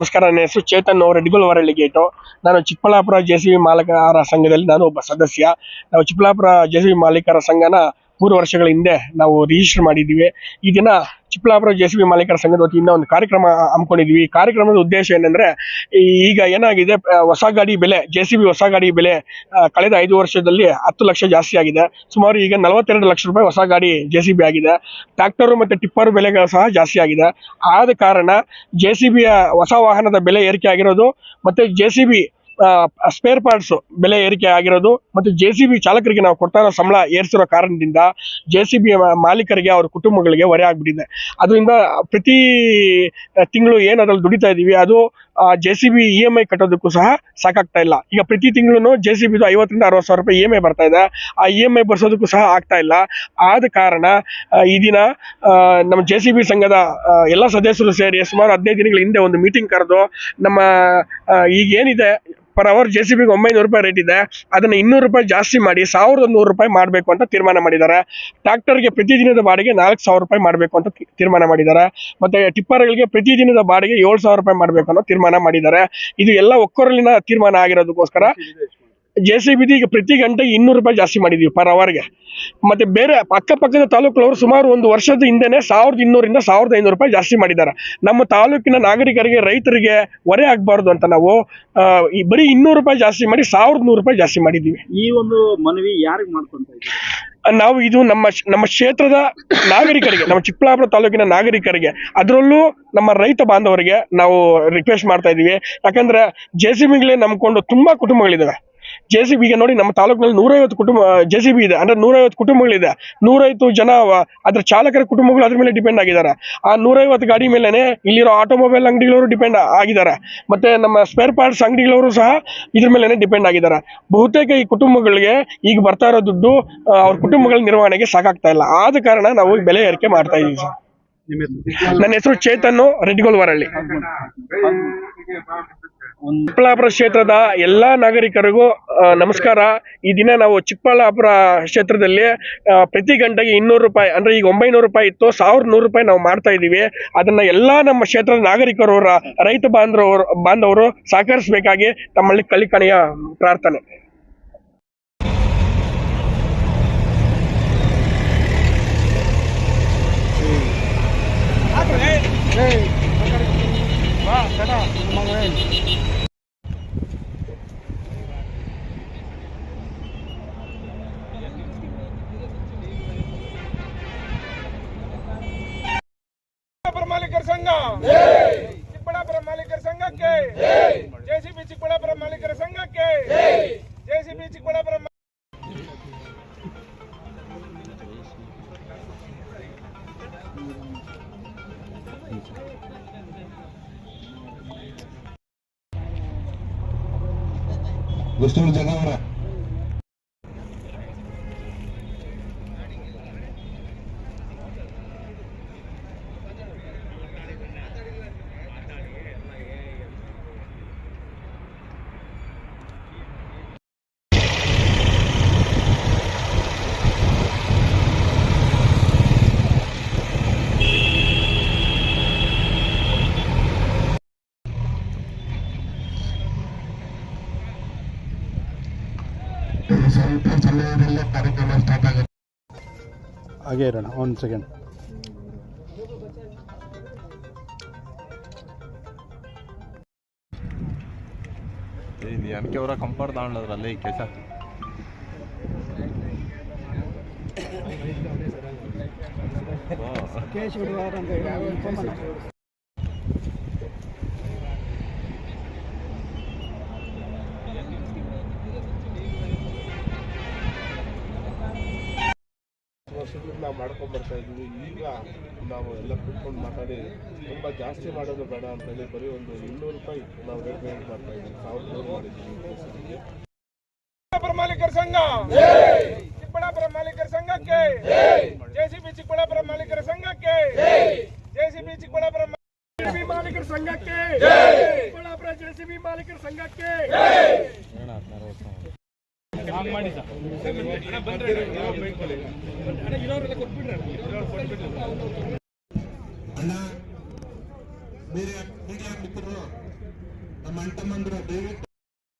ನಮಸ್ಕಾರ, ನನ್ನ ಹೆಸರು ಚೇತನ್ ರೆಡ್ಗುಲ್ವರಳ್ಳಿ ಗೇಟು ನಾನು ಚಿಕ್ಕಬಳ್ಳಾಪುರ ಜೆ ಸಿ ಬಿ ಮಾಲೀಕರ ಸಂಘದಲ್ಲಿ ನಾನು ಒಬ್ಬ ಸದಸ್ಯ. ನಾವು ಚಿಕ್ಕಬಳ್ಳಾಪುರ ಜೆ ಸಿ ಬಿ ಮಾಲೀಕರ ಸಂಘನ ಮೂರು ವರ್ಷಗಳ ಹಿಂದೆ ನಾವು ರಿಜಿಸ್ಟರ್ ಮಾಡಿದ್ದೀವಿ. ಈ ದಿನ ಚಿಕ್ಕಬಳ್ಳಾಪುರ ಜೆ ಸಿ ಬಿ ಮಾಲೀಕರ ಸಂಘದ ವತಿಯಿಂದ ಒಂದು ಕಾರ್ಯಕ್ರಮ ಹಮ್ಮಿಕೊಂಡಿದ್ವಿ ಈ ಕಾರ್ಯಕ್ರಮದ ಉದ್ದೇಶ ಏನಂದ್ರೆ ಈಗ ಏನಾಗಿದೆ ಹೊಸ ಗಾಡಿ ಬೆಲೆ ಜೆ ಸಿ ಬಿ ಹೊಸ ಗಾಡಿ ಬೆಲೆ ಕಳೆದ ಐದು ವರ್ಷದಲ್ಲಿ ಹತ್ತು ಲಕ್ಷ ಜಾಸ್ತಿ ಆಗಿದೆ. ಸುಮಾರು ಈಗ ನಲವತ್ತೆರಡು ಲಕ್ಷ ರೂಪಾಯಿ ಹೊಸ ಗಾಡಿ ಜೆ ಸಿ ಬಿ ಆಗಿದೆ. ಟ್ರ್ಯಾಕ್ಟರು ಮತ್ತು ಟಿಪ್ಪರ್ ಬೆಲೆಗಳು ಸಹ ಜಾಸ್ತಿ ಆಗಿದೆ. ಆದ ಕಾರಣ ಜೆ ಸಿ ಬಿಯ ಹೊಸ ವಾಹನದ ಬೆಲೆ ಏರಿಕೆ ಆಗಿರೋದು, ಮತ್ತು J C B spare parts ಬೆಲೆ ಏರಿಕೆ ಆಗಿರೋದು ಮತ್ತು ಜೆ ಸಿ ಬಿ ಚಾಲಕರಿಗೆ ನಾವು ಕೊಡ್ತಾ ಸಂಬಳ ಏರಿಸಿರೋ ಕಾರಣದಿಂದ ಜೆ ಸಿ ಬಿ ಮಾಲೀಕರಿಗೆ ಅವ್ರ ಕುಟುಂಬಗಳಿಗೆ ಹೊರೆ ಆಗ್ಬಿಟ್ಟಿದೆ. ಅದರಿಂದ ಪ್ರತಿ ತಿಂಗಳು ಏನು ಅದ್ರಲ್ಲಿ ದುಡಿತಾ ಇದ್ದೀವಿ ಅದು J C B E M I ಕಟ್ಟೋದಕ್ಕೂ ಸಹ ಸಾಕಾಗ್ತಾ ಇಲ್ಲ. ಈಗ ಪ್ರತಿ ತಿಂಗಳು ಜೆ ಸಿ ಬಿದು ಐವತ್ತರಿಂದ ಅರವತ್ತು ಸಾವಿರ ರೂಪಾಯಿ ಇ ಎಂ ಐ ಬರ್ತಾ ಇದೆ. ಆ ಇ ಎಂ ಐ ಬರ್ಸೋದಕ್ಕೂ ಸಹ ಆಗ್ತಾ ಇಲ್ಲ. ಆದ ಕಾರಣ ಈ ದಿನ ನಮ್ಮ ಜೆ ಸಿ ಬಿ ಸಂಘದ ಎಲ್ಲ ಸದಸ್ಯರು ಸೇರಿ ಸುಮಾರು ಹದಿನೈದು ದಿನಗಳ ಹಿಂದೆ ಒಂದು ಮೀಟಿಂಗ್ ಕರೆದು ನಮ್ಮ ಈಗೇನಿದೆ ಪರ್ ಅವರ್ ಜೆ ಸಿ ಬಿಗೆ ಒಂಬೈನೂರು ರೂಪಾಯಿ ರೇಟ್ ಇದೆ. ಅದನ್ನ ಇನ್ನೂರು ರೂಪಾಯಿ ಜಾಸ್ತಿ ಮಾಡಿ ಸಾವಿರದ ನೂರು ರೂಪಾಯಿ ಮಾಡಬೇಕು ಅಂತ ತೀರ್ಮಾನ ಮಾಡಿದ್ದಾರೆ. ಟ್ರ್ಯಾಕ್ಟರ್ಗೆ ಪ್ರತಿದಿನದ ಬಾಡಿಗೆ ನಾಲ್ಕು ಸಾವಿರ ರೂಪಾಯಿ ಮಾಡಬೇಕು ಅಂತ ತೀರ್ಮಾನ ಮಾಡಿದ್ದಾರೆ. ಮತ್ತೆ ಟಿಪ್ಪರ್ಗಳಿಗೆ ಪ್ರತಿದಿನದ ಬಾಡಿಗೆ ಏಳು ಸಾವಿರ ರೂಪಾಯಿ ಮಾಡಬೇಕು ಅನ್ನೋ ತೀರ್ಮಾನ ಮಾಡಿದ್ದಾರೆ. ಇದು ಎಲ್ಲ ಒಕ್ಕೊರಲಿನ ತೀರ್ಮಾನ ಆಗಿರೋದಕ್ಕೋಸ್ಕರ ಜೆ ಸಿ ಬಿದು ಈಗ ಪ್ರತಿ ಗಂಟೆಗೆ ಇನ್ನೂರು ರೂಪಾಯಿ ಜಾಸ್ತಿ ಮಾಡಿದೀವಿ ಪರ್ ಅವರ್ಗೆ ಮತ್ತೆ ಬೇರೆ ಅಕ್ಕಪಕ್ಕದ ತಾಲೂಕುಗಳವರು ಸುಮಾರು ಒಂದು ವರ್ಷದ ಹಿಂದೆನೆ ಸಾವಿರದ ಇನ್ನೂರಿಂದ ಸಾವಿರದ ಐನೂರು ರೂಪಾಯಿ ಜಾಸ್ತಿ ಮಾಡಿದ್ದಾರೆ. ನಮ್ಮ ತಾಲೂಕಿನ ನಾಗರಿಕರಿಗೆ ರೈತರಿಗೆ ಹೊರೆ ಆಗಬಾರ್ದು ಅಂತ ನಾವು ಈ ಬರೀ ಇನ್ನೂರು ರೂಪಾಯಿ ಜಾಸ್ತಿ ಮಾಡಿ ಸಾವಿರದ ನೂರು ರೂಪಾಯಿ ಜಾಸ್ತಿ ಮಾಡಿದ್ದೀವಿ ಈ ಒಂದು ಮನವಿ ಯಾರಿಗೆ ಮಾಡ್ಕೊಂತ ನಾವು ಇದು ನಮ್ಮ ನಮ್ಮ ಕ್ಷೇತ್ರದ ನಾಗರಿಕರಿಗೆ ನಮ್ಮ ಚಿಕ್ಕಬಳ್ಳಾಪುರ ತಾಲೂಕಿನ ನಾಗರಿಕರಿಗೆ ಅದರಲ್ಲೂ ನಮ್ಮ ರೈತ ಬಾಂಧವರಿಗೆ ನಾವು ರಿಕ್ವೆಸ್ಟ್ ಮಾಡ್ತಾ ಇದ್ದೀವಿ. ಯಾಕಂದ್ರೆ ಜೆ ಸಿ ಬಿಗಳೇ ನಂಬ್ಕೊಂಡು ತುಂಬಾ ಕುಟುಂಬಗಳಿದಾವೆ. ಜೆ ಸಿ ಬಿಗೆ ನೋಡಿ ನಮ್ಮ ತಾಲೂಕಿನಲ್ಲಿ ನೂರೈವತ್ತು ಕುಟುಂಬ ಜೆ ಸಿ ಬಿ ಇದೆ. ಅಂದ್ರೆ ನೂರೈವತ್ತು ಕುಟುಂಬಗಳಿದೆ. ನೂರೈವತ್ತು ಜನ ಅದ್ರ ಚಾಲಕರ ಕುಟುಂಬಗಳು ಅದ್ರ ಮೇಲೆ ಡಿಪೆಂಡ್ ಆಗಿದ್ದಾರೆ. ಆ ನೂರೈವತ್ತು ಗಾಡಿ ಮೇಲೆನೆ ಇಲ್ಲಿರೋ ಆಟೋಮೊಬೈಲ್ ಅಂಗಡಿಗಳವರು ಡಿಪೆಂಡ್ ಆಗಿದ್ದಾರೆ. ಮತ್ತೆ ನಮ್ಮ ಸ್ಪೇರ್ ಪಾರ್ಟ್ಸ್ ಅಂಗಡಿಗಳವರು ಸಹ ಇದ್ರ ಮೇಲೆನೆ ಡಿಪೆಂಡ್ ಆಗಿದ್ದಾರೆ. ಬಹುತೇಕ ಈ ಕುಟುಂಬಗಳಿಗೆ ಈಗ ಬರ್ತಾ ಇರೋ ದುಡ್ಡು ಅವ್ರ ಕುಟುಂಬಗಳ ನಿರ್ವಹಣೆಗೆ ಸಾಕಾಗ್ತಾ ಇಲ್ಲ. ಆದ ಕಾರಣ ನಾವು ಬೆಲೆ ಏರಿಕೆ ಮಾಡ್ತಾ ಇದೀವಿ ಸರ್. ನನ್ನ ಹೆಸರು ಚೇತನ್ ರೆಡ್ಗೋಲ್ವರಳ್ಳಿ ಒಂದು ಚಿಕ್ಕಬಳ್ಳಾಪುರ ಕ್ಷೇತ್ರದ ಎಲ್ಲಾ ನಾಗರಿಕರಿಗೂ ನಮಸ್ಕಾರ ಈ ದಿನ ನಾವು ಚಿಕ್ಕಬಳ್ಳಾಪುರ ಕ್ಷೇತ್ರದಲ್ಲಿ ಪ್ರತಿ ಗಂಟೆಗೆ ಇನ್ನೂರು ರೂಪಾಯಿ ಅಂದ್ರೆ ಈಗ ಒಂಬೈನೂರು ರೂಪಾಯಿ ಇತ್ತು ಸಾವಿರದ ನೂರು ರೂಪಾಯಿ ನಾವು ಮಾಡ್ತಾ ಇದೀವಿ ಅದನ್ನ ಎಲ್ಲಾ ನಮ್ಮ ಕ್ಷೇತ್ರದ ನಾಗರಿಕರು ರೈತ ಬಾಂಧವರು ಬಾಂಧವರು ಸಹಕರಿಸಬೇಕಾಗಿ ತಮ್ಮಲ್ಲಿ ಕಲಿಕಣೆಯ ಪ್ರಾರ್ಥನೆ ಸಂಘಕ್ಕೆ ಜೆಸಿಬಿ ಚಿಕ್ಕಬಳ್ಳಾಪುರ ಮಾಲೀಕರ ಸಂಘಕ್ಕೆ ಜೆಸಿಬಿ ಚಿಕ್ಕಬಳ್ಳಾಪುರ ಮಾ- ಗೊತ್ತೂರು ಜನವರ ಸ್ವಲ್ಪ ಹಾಗೆ ಇರೋಣ ಒಂದು ಸೆಕೆಂಡ್ ಇದು ಎನ್ಕೆ ಅವರ ಕಂಪರ್ ತಗೊಂಡದ್ರಲ್ಲ ಈ ಕೆಲಸ. ಕೇಶ್ ಅಂತ ವರ್ಷದಿಂದ ನಾವು ಮಾಡ್ಕೊಂಡ್ ಬರ್ತಾ ಇದ್ವಿ ಈಗ ನಾವು ಎಲ್ಲ ಕೂತ್ಕೊಂಡು ಮಾತಾಡಿ ತುಂಬ ಜಾಸ್ತಿ ಮಾಡೋದು ಬೇಡ ಅಂತೇಳಿ ಬರೀ ಒಂದು ಇನ್ನೂರು ರೂಪಾಯಿ ನಾವು ರೇಟ್ ಪೇಮೆಂಟ್ ಮಾಡ್ತಾ ಇದ್ದೀವಿ ಸಾವಿರದ ನೂರು ಮಾಡಿದ್ದೀವಿ. ಚಿಕ್ಕಬಳ್ಳಾಪುರ ಮಾಲೀಕರ ಸಂಘ! ಚಿಕ್ಕಬಳ್ಳಾಪುರ ಮಾಲೀಕರ ಸಂಘಕ್ಕೆ! ಜೆಸಿಬಿ ಚಿಕ್ಕಬಳ್ಳಾಪುರ ಮಾಲೀಕರ ಸಂಘಕ್ಕೆ! ಜೆಸಿಬಿ ಚಿಕ್ಕಬಳ್ಳಾಪುರ ಮಾ- JCB ಮಾಲೀಕರ ಸಂಘಕ್ಕೆ! ಚಿಕ್ಕಬಳ್ಳಾಪುರ ಜೆಸಿಬಿ ಮಾಲೀಕರ ಸಂಘಕ್ಕೆ! ಅಣ್ಣ ಬೇರೆ ಮಿತ್ರರು ಮಂಟಮಂದ್ರ ದಯವಿಟ್ಟು